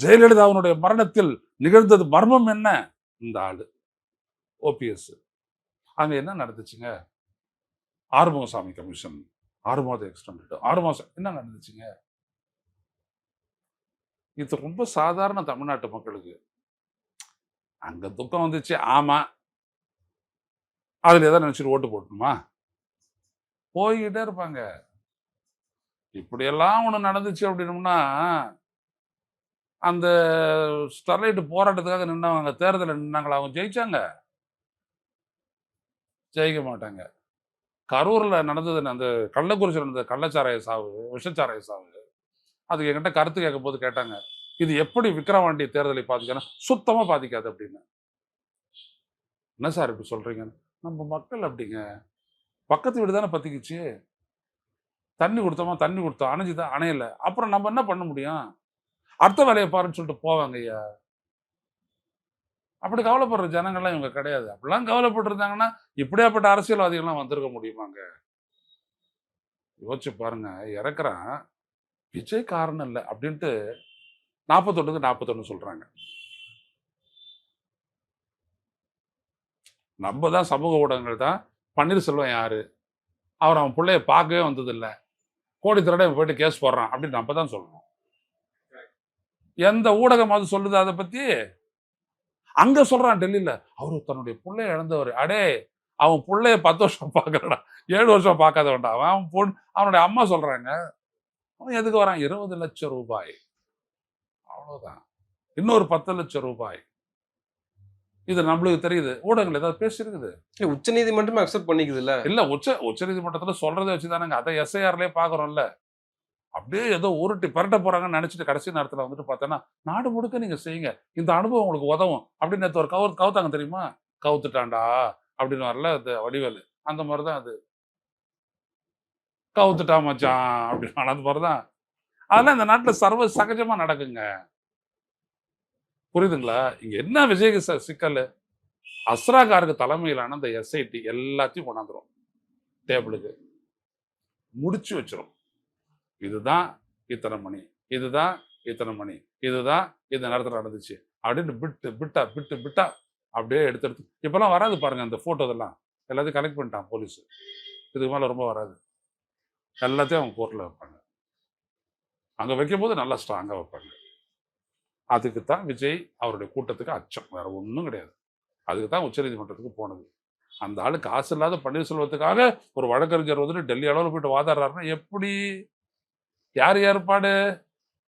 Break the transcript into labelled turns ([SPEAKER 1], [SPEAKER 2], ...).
[SPEAKER 1] ஜெயலலிதாவுடைய மரணத்தில் நிகழ்ந்தது மர்மம் என்ன? இந்த ஆளு. ஓபிஎஸ் அங்க என்ன நடந்துச்சுங்க? ஆறுமுகசாமி கமிஷன் ஆறுமாத எக்ஸ்டெண்ட் ஆறுமாசம் என்ன நடந்துச்சுங்க? இது ரொம்ப சாதாரண தமிழ்நாட்டு மக்களுக்கு. அங்க துக்கம் வந்துச்சு ஆமா. அதுல எதாவது நினைச்சிட்டு ஓட்டு போட்டணுமா போய்கிட்டே இருப்பாங்க. இப்படியெல்லாம் ஒண்ணு நடந்துச்சு அப்படின்னோம்னா அந்த ஸ்டெர்லைட் போராட்டத்துக்காக நின்னவங்க தேர்தலில் நின்னாங்களா அவங்க ஜெயிச்சாங்க. ஜெயிக்க மாட்டாங்க. கரூரில் நடந்தது அந்த கள்ளக்குறிச்சியில் நடந்த கள்ளச்சாராய சாவு விஷச்சாராய சாவு அதுக்கு என்கிட்ட கருத்து கேட்க போது கேட்டாங்க இது எப்படி விக்ரவாண்டி தேர்தலை பாதிக்கணும் சுத்தமாக பாதிக்காது அப்படின்னு. என்ன சார் இப்படி சொல்கிறீங்கன்னு நம்ம மக்கள் அப்படிங்க. பக்கத்து வீடு தானே பத்திக்கிச்சு. தண்ணி கொடுத்தோமா? தண்ணி கொடுத்தோம். அணைஞ்சுதான் அணையல. அப்புறம் நம்ம என்ன பண்ண முடியும்? அடுத்த வேலையை பாருன்னு சொல்லிட்டு போவாங்க ஐயா. அப்படி கவலைப்படுற ஜனங்கள்லாம் இவங்க கிடையாது. அப்படிலாம் கவலைப்பட்டிருந்தாங்கன்னா இப்படியாப்பட்ட அரசியல்வாதிகள்லாம் வந்திருக்க முடியுமாங்க? யோசிச்சு பாருங்க இறக்குறான். விஜய் காரணம் இல்லை அப்படின்ட்டு நாற்பத்தொன்னுக்கு நாற்பத்தொன்னு சொல்றாங்க. நம்ம தான் சமூக ஊடகங்கள் தான். பன்னீர்செல்வம் யாரு? அவர் அவன் பிள்ளைய பார்க்கவே வந்ததில்லை. கோடி திருட போயிட்டு கேஸ் போடுறான் அப்படின்னு நம்ம தான் சொல்றோம். எந்த ஊடகம் அது சொல்லுது அதை பத்தி? அங்க சொல்றான் டெல்லியில. அவரு தன்னுடைய பிள்ளைய இழந்தவர். அடே அவன் பிள்ளைய பத்து வருஷம் பார்க்கறடா ஏழு வருஷம் பார்க்காத வேண்டாம் அவன் பொண்ணு அவனுடைய அம்மா சொல்றாங்க. அவன் எதுக்கு வரான்? இருபது லட்சம் ரூபாய். அவ்வளவுதான். இன்னொரு பத்து லட்சம் ரூபாய். இது நம்மளுக்கு தெரியுது. ஊடகங்கள் ஏதாவது பேசியிருக்குது?
[SPEAKER 2] உச்ச நீதிமன்றமே அக்செப்ட் பண்ணிக்குது இல்ல
[SPEAKER 1] இல்ல உச்ச உச்ச நீதிமன்றத்துல சொல்றதை வச்சுதானங்க. அதை எஸ்ஐஆர்லயே பாக்குறோம்ல அப்படியே ஏதோ உருட்டி பரட்ட போறாங்கன்னு நினைச்சிட்டு கடைசி நேரத்தில் வந்துட்டு பார்த்தேன்னா நாடு முழுக்க நீங்க செய்யுங்க. இந்த அனுபவம் உங்களுக்கு உதவும். அப்படின்னு ஒரு கவு கவுத்தாங்க தெரியுமா? கவுத்துட்டாண்டா அப்படின்னு வரல அது வடிவேலு. அந்த மாதிரிதான் அது. கவுத்துட்டா மச்சான் அப்படின்னு அந்த மாதிரிதான். அதெல்லாம் இந்த நாட்டில் சர்வ சகஜமா நடக்குங்க. புரியுதுங்களா? இங்க என்ன விஜய் ச- சிக்கல்? அஸ்ராகாருக்கு தலைமையிலான அந்த எஸ்ஐடி எல்லாத்தையும் கொண்டாந்துரும். டேபிளுக்கு. முடிச்சு வச்சிரும். இதுதான் இத்தனை மணி இதுதான் இத்தனை மணி இதுதான் இந்த நேரத்தில் நடந்துச்சு அப்படின்னு பிட்டு பிட்டா பிட்டு பிட்டா அப்படியே எடுத்து எடுத்து. இப்போல்லாம் வராது பாருங்கள் அந்த ஃபோட்டோ இதெல்லாம். எல்லாத்தையும் கலெக்ட் பண்ணிட்டான் போலீஸ் இதுக்கு மேலே ரொம்ப வராது. எல்லாத்தையும் அவங்க கோர்ட்டில் வைப்பாங்க. அங்கே வைக்கும்போது நல்லா ஸ்ட்ராங்காக வைப்பாங்க. அதுக்கு தான் விஜய் அவருடைய கூட்டத்துக்கு அச்சம். வேற ஒன்றும் கிடையாது. அதுக்கு தான் உச்சநீதிமன்றத்துக்கு போனது. அந்த ஆளு காசு இல்லாத பன்னீர்செல்வத்துக்காக ஒரு வழக்கறிஞர் வந்துட்டு டெல்லி அளவில் போயிட்டு வாதாடுறாருன்னா எப்படி யார் ஏற்பாடு